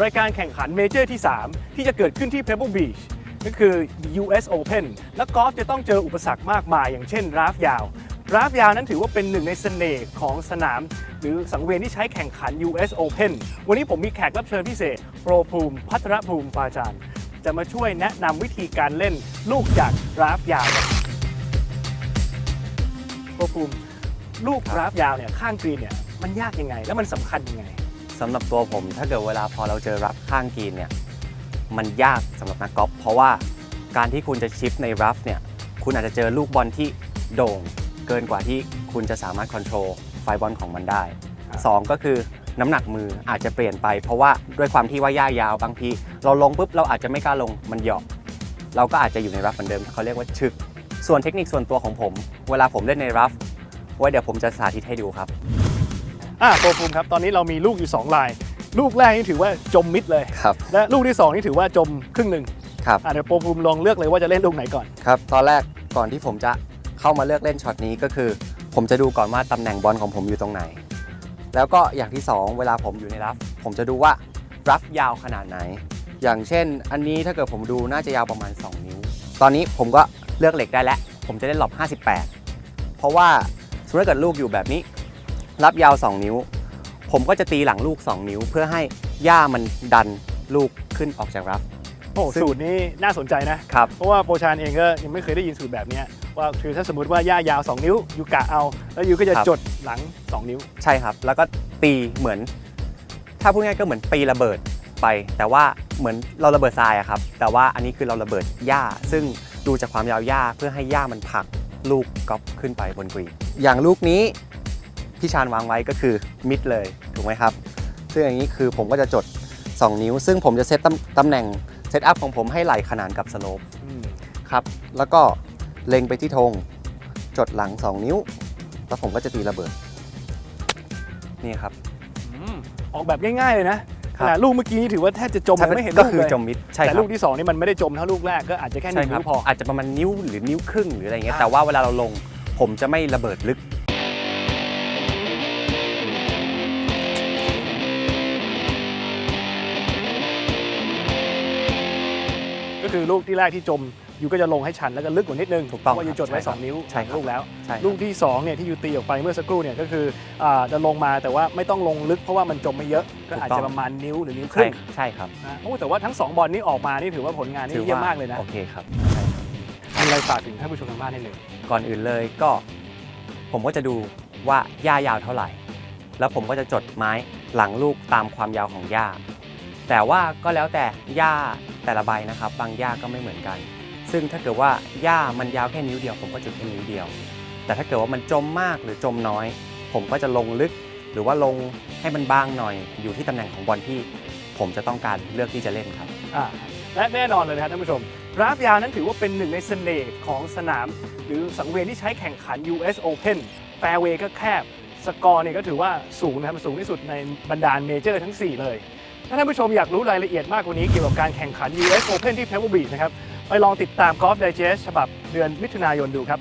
รายการแข่งขันเมเจอร์ที่ 3 ที่จะเกิดขึ้นที่ Pebble Beach ก็คือ US Open และกอล์ฟจะต้องเจออุปสรรคมากมาย อย่างเช่น ราฟยาว ราฟยาวนั้นถือว่าเป็นหนึ่งในเสน่ห์ของสนาม หรือสังเวียนที่ใช้แข่งขัน US Open วันนี้ผมมีแขกรับเชิญพิเศษ โปรภูมิพัทรภูมิปาจารย์ จะมาช่วยแนะนำวิธีการเล่นลูกจากราฟยาวโปรภูมิลูกราฟยาวเนี่ยข้างกรีนเนี่ยมันยากยังไง แล้วมันสำคัญยังไง สำหรับตัวผม ถ้าเกิดเวลาพอเราเจอรับข้างกรีนเนี่ยมันยากสำหรับนักกอล์ฟเพราะว่าการที่คุณจะชิปในรับเนี่ยคุณอาจจะเจอลูกบอลที่โด่ง เกินกว่าที่คุณจะสามารถควบคุมไฟบอลของมันได้ครับสองก็คือน้ำหนักมืออาจจะเปลี่ยนไป เพราะว่าด้วยความที่ว่าย่ายาวบางที เราลงปุ๊บเราอาจจะไม่กล้าลงมันเหยาะเราก็อาจจะอยู่ในรับเหมือนเดิมเขาเรียกว่าชึก ส่วนเทคนิคส่วนตัวของผม เวลาผมเล่นในรับไว้เดี๋ยวผมจะสาธิตให้ดูครับ อะโปรภูมิครับตอนนี้เรามีลูกอยู่ 2 ลาย ลูกแรกนี่ถือว่าจมมิดเลย ครับ และลูกที่ 2 นี่ถือว่าจมครึ่งหนึ่งครับ อะเดี๋ยวโปรภูมิลองเลือกเลยว่าจะเล่นลูกไหนก่อน ครับ ตอนแรกก่อนที่ผมจะเข้ามาเลือกเล่นช็อตนี้ก็คือ ผมจะดูก่อนว่าตำแหน่งบอลของผมอยู่ตรงไหน แล้วก็อย่างที่ 2 เวลาผมอยู่ในรับผมจะดูว่ารับยาวขนาดไหน อย่างเช่น อันนี้ถ้าเกิดผมดูน่าจะยาวประมาณ 2 นิ้ว ตอนนี้ผมก็เลือกเหล็กได้แล้ว ผมจะเล่นหลบ 58 เพราะว่าสมมติถ้าเกิดลูกอยู่แบบนี้ รับยาว 2 นิ้ว ผมก็จะตีหลังลูก 2 นิ้ว เพื่อให้หญ้ามันดันลูกขึ้นออกจากรับ โอ้ซึ่ง สูตรนี้น่าสนใจนะ ครับ เพราะว่าโปรชานเองก็ยังไม่เคยได้ยินสูตรแบบเนี้ยว่าคือถ้าสมมติว่าย่ายาว 2 นิ้วยูกะเอา แล้วยูก็จะครับ จดหลัง 2 นิ้ว ใช่ครับ แล้วก็ตีเหมือน ถ้าพูดง่ายก็เหมือนตีระเบิดไป แต่ว่าเหมือนเราระเบิดทรายอะครับ แต่ว่าอันนี้คือเราระเบิดหญ้า ซึ่งดูจากความยาวหญ้าเพื่อให้หญ้ามันผลักลูกกอล์ฟขึ้นไปบนกรีนอย่างลูกนี้ พี่ชานวางไว้ก็คือมิดเลยถูกไหมครับ ซึ่งอย่างนี้คือผมก็จะจด 2 นิ้ว ซึ่งผมจะเซตตำตำแหน่งเซตอัพของผมให้ไหลขนานกับสโลปอืมครับแล้วก็เล็งไปที่ธงจดหลัง 2 นิ้ว แล้วผมก็จะตีระเบิด นี่ครับอืมออกแบบง่ายๆเลยนะคขรับนาดลูกเมื่อกี้นี่ถือว่าแทบจะจมยังไม่เห็นก็ลูกคือเลยจมมิดใช่แต่ครัลูบกที่2นี่มันไม่ได้จมเท่าลูกแรกก็อาจจะแค่หใช่นึ่งครับนิ้วพออาจจะประมาณนิ้วหรือนิ้วครึ่งหรืออะไรเงี้ยอ่าแต่ว่าเวลาเราลงผมจะไม่ระเบิดลึก คือลูกที่แรกที่จมยูก็จะลงให้ชันแล้วก็ลึกกว่านิดนึงถูกต้องเพราะว่ายูจดไว้ใช่ครับ2นิ้วใช่ครับลูกแล้วใช่ครับลูกที่2เนี่ยที่ยูตีออกไปเมื่อสักครู่เนี่ยก็คืออาจะลงมาแต่ว่าไม่ต้องลงลึกเพราะว่ามันจมไม่เยอะก็อาจจะประมาณนิ้วหรือนิ้วคใช่รึ่งใช่ครับนะโอ้แต่ว่าทั้ง 2 บอลนี้ออกมานี่ถือว่าผลงานนี่เยี่ยมมากเลยนะโอเคครับมีอะไรฝากถึงท่านผู้ชมทางบ้านได้เลยก่อนอื่นเลยก็ ผมก็จะดูว่าหญ้ายาวเท่าไหร่ แล้วผมก็จะจดไม้หลังลูกตามความยาวของหญ้าแต่ว่าก็แล้วแต่หญ้า แต่ละใบนะครับ บางหญ้าก็ไม่เหมือนกัน ซึ่งถ้าเกิดว่าหญ้ามันยาวแค่นิ้วเดียว ผมก็จุดแค่นิ้วเดียว แต่ถ้าเกิดว่ามันจมมากหรือจมน้อย ผมก็จะลงลึก หรือว่าลงให้มันบางหน่อย อยู่ที่ตำแหน่งของบอลที่ ผมจะต้องการเลือกที่จะเล่นครับ อ่าและแน่นอนเลยนะครับท่านผู้ชมราฟยาวนั้นถือว่าเป็นหนึ่งในเสน่ห์ของสนาม หรือสังเวียนที่ใช้แข่งขัน US Open แฟร์เวย์ก็แคบ สกอร์เนี่ยก็ถือว่าสูงนะครับสูงที่สุดในบรรดาเมเจอร์ทั้ง 4 เลย ถ้าท่านผู้ชมอยากรู้รายละเอียดมากกว่านี้เกี่ยวกับการแข่งขัน US Open ที่ Pebble Beach นะครับ ไปลองติดตาม Golf Digest ฉบับเดือนมิถุนายนดูครับ